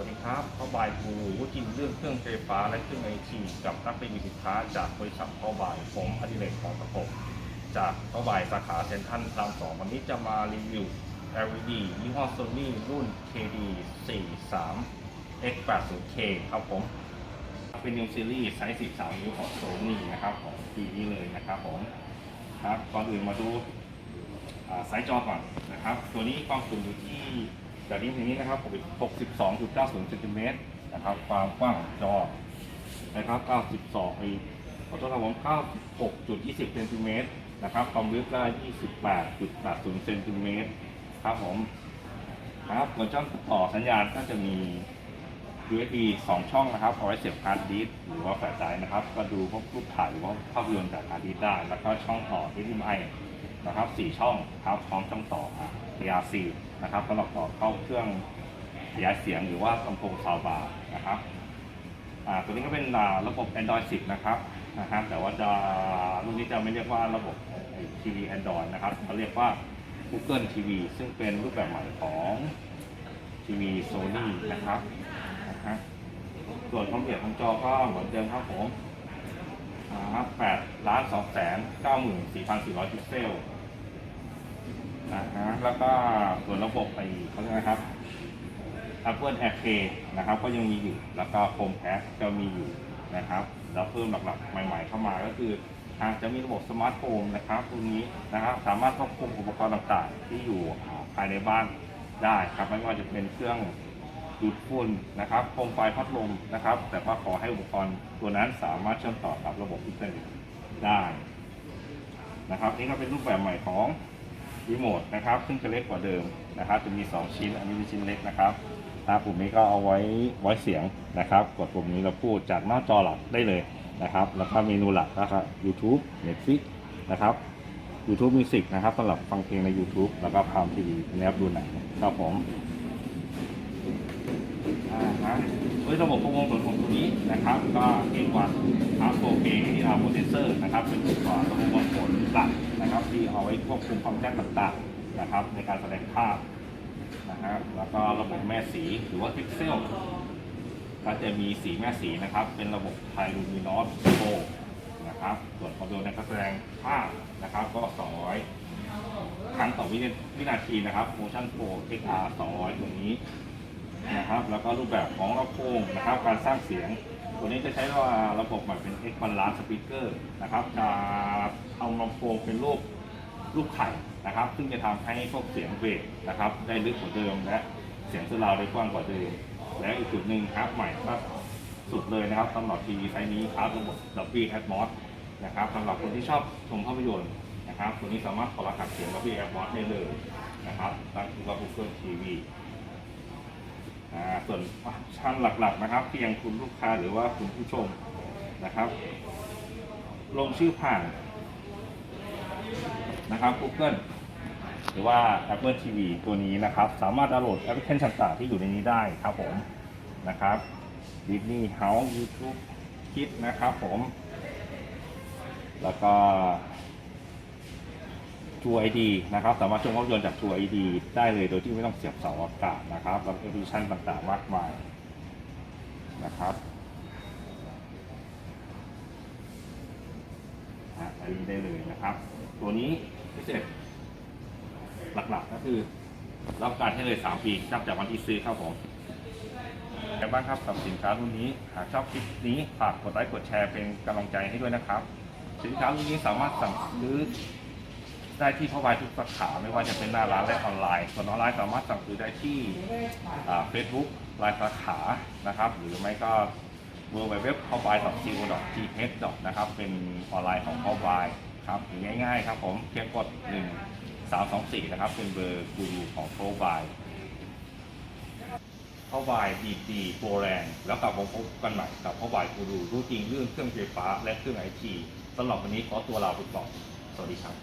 วัสดีครับเข้าบายกูรู้จริงเรื่องเครื่องไฟฟ้าและเครื่องไอทีกับนักรีวิวสินค้าจากบริษัทเข้าบายผมอดิเรกของประกบจากเข้าบายสาขาเซ็นทรัลพระรามสองวันนี้จะมารีวิว LED ยี่ห้อ Sony รุ่น KD 43 X 80K ครับผม เป็นนิวซีรีส์ไซส์ 13 นิ้วของ Sony นะครับของปีนี้เลยนะครับผมครับก่อนอื่นมาดูอ่าไซส์จอก่อนนะครับ ตัวนี้ความสูงอยู่ที่ จากนี้ถึงนี้นะครับ 62.90เซนติเมตรนะครับ ความกว้างของจอนะครับ 92ไอ้ขอโทษครับผม 96.20เซนติเมตรนะครับ ความลึกได้ 28.80เซนติเมตรครับผมครับส่วนช่องต่อสัญญาณก็จะมี USB 2 ช่องนะครับเอาไว้เสียบฮาร์ดดิสก์หรือว่าแฟลชไดรฟ์นะครับ ก็ดูพวกรูปถ่ายหรือว่าภาพยนตร์จากฮาร์ดดิสก์ได้ แล้วก็ช่องต่อ HDMI นะครับ4ช่องครับพร้อมช่องต่อ ARC นะครับสำหรับต่อเข้าเครื่องขยายเสียงหรือว่าลำโพงซาวบาร์นะครับอ่าตัวนี้ก็เป็นระบบ Android 10 นะครับนะฮะแต่ว่าจะรุ่นนี้จะไม่เรียกว่าระบบทีวี Android นะครับเขาเรียกว่า Google TV ซึ่งเป็นรูปแบบใหม่ของทีวี Sony นะครับนะฮะส่วนความละเอียดของจอก็เหมือนเดิมครับผม 8ล้าน2แสน94,400พิกเซลนะฮะแล้วก็ส่วนระบบไปเขาเรียกนะครับ Apple AirPlay นะครับ ก็ยังมีอยู่ แล้วก็ Chromecast ก็มีอยู่นะครับ แล้วเพิ่มหลักๆ ใหม่ ๆ เข้ามาก็คือทางจะมีระบบสมาร์ทโฮมนะครับตัวนี้นะครับ สามารถควบคุมอุปกรณ์ต่างๆ ที่อยู่ภายในบ้านได้ครับ ไม่ว่าจะเป็นเครื่อง ดูดฝุ่นนะครับโคมไฟพัดลมนะครับ แต่ว่าขอให้อุปกรณ์ตัวนั้นสามารถเชื่อมต่อกับระบบอินเทอร์เน็ตได้นะครับนี่ก็เป็นรูปแบบใหม่ของรีโมทนะครับ ซึ่งจะเล็กกว่าเดิมนะครับ จะมี 2 ชิ้น อันนี้เป็นชิ้นเล็กนะครับตาปุ่มนี้ก็เอาไว้ไว้เสียงนะครับ กดปุ่มนี้เราพูดจากหน้าจอหลักได้เลยนะครับ แล้วก็เมนูหลักนะครับ YouTube Netflix นะครับ YouTube Music นะครับสำหรับฟังเพลงใน YouTube แล้วก็พามทีวีนะครับดูหนังครับผม อ่าฮะด้วยระบบควบคุมส่วนของตัวนี้นะครับ ก็เก่งกว่าอัพโปรเกที่เอาโปรเซสเซอร์นะครับ เป็นตัวระบบวัดผลหลักนะครับ ที่เอาไว้ควบคุมความแจ้งต่างๆนะครับ ในการแสดงภาพนะฮะแล้วก็ระบบแม่สีหรือว่าพิกเซลก็จะมีสีแม่สีนะครับ เป็นระบบไทลูมินอสโ o นะครับ ส่วนความเร็วในการแสดงภาพนะครับ ก็ 200 ครั้งต่อวินาวินาทีนะครับ Motion Pro XR 200 ตัวนี้ นะครับ แล้วก็รูปแบบของลำโพงนะครับ การสร้างเสียง ตัวนี้จะใช้ว่าระบบใหม่เป็น X Balance Speaker นะครับ จะทำลำโพงเป็นรูปรูปไข่นะครับ ซึ่งจะทำให้พวกเสียงเบสนะครับ ได้ลึกกว่าเดิมและเสียงสลาวได้กว้างกว่าเดิม และอีกจุดหนึ่งครับใหม่ครับสุดเลยนะครับสำหรับทีวีไซส์นี้ครับระบบ Dolby Atmos นะครับสำหรับคนที่ชอบชมภาพยนตร์นะครับ ตัวนี้สามารถขอรหัสเสียง Dolby Atmos ได้เลยนะครับตั้งชื่อว่า Google TV ส่วนฟังก์ชันหลักๆนะครับที่ยังคุณลูกค้าหรือว่าคุณผู้ชมนะครับ ลงชื่อผ่านนะครับ Google หรือว่า Apple TV ตัวนี้นะครับ สามารถดาวน์โหลดแอปพลิเคชันต่างๆที่อยู่ในนี้ได้ครับผมนะครับ Disney House YouTube Kids นะครับผม แล้วก็ True ID นะครับ สามารถชมภาพยนตร์จาก True ID ได้เลยโดยที่ไม่ต้องเสียบเสาอากาศนะครับแล้วแอปพลิเคชันต่างๆ มากมายนะครับอันนี้ได้เลยนะครับ ตัวนี้พิเศษหลักๆก็คือ รับการให้เลย 3 ปีนับจากวันที่ซื้อครับผมแต่บ้างครับกับสินค้ารุ่นนี้ หากชอบคลิปนี้ฝากกดไลค์กดแชร์เป็นกำลังใจให้ด้วยนะครับ สินค้ารุ่นนี้สามารถสั่งซื้อ ได้ที่พ่อบายทุกสาขาไม่ว่าจะเป็นหน้าร้านและออนไลน์ ส่วนออนไลน์สามารถสั่งซื้อได้ที่เฟซบุ๊กไลน์สาขานะครับ หรือไม่ก็ w w w พ่อบาย c o t h นะครับ เป็นออนไลน์ของพ่อบายครับง่ายๆครับผมเพียงกด1 3 2 4นะครับ เป็นเบอร์กูรูของพ่อบายพ่อบายดีดีโปรแรงแล้วกลับมาพบกันใหม่กับพ่อบายกูรูรู้จริงเรื่องเครื่องไฟฟ้าและเครื่องไอทีสำหรับวันนี้ขอตัวลาไปก่อนสวัสดีครับ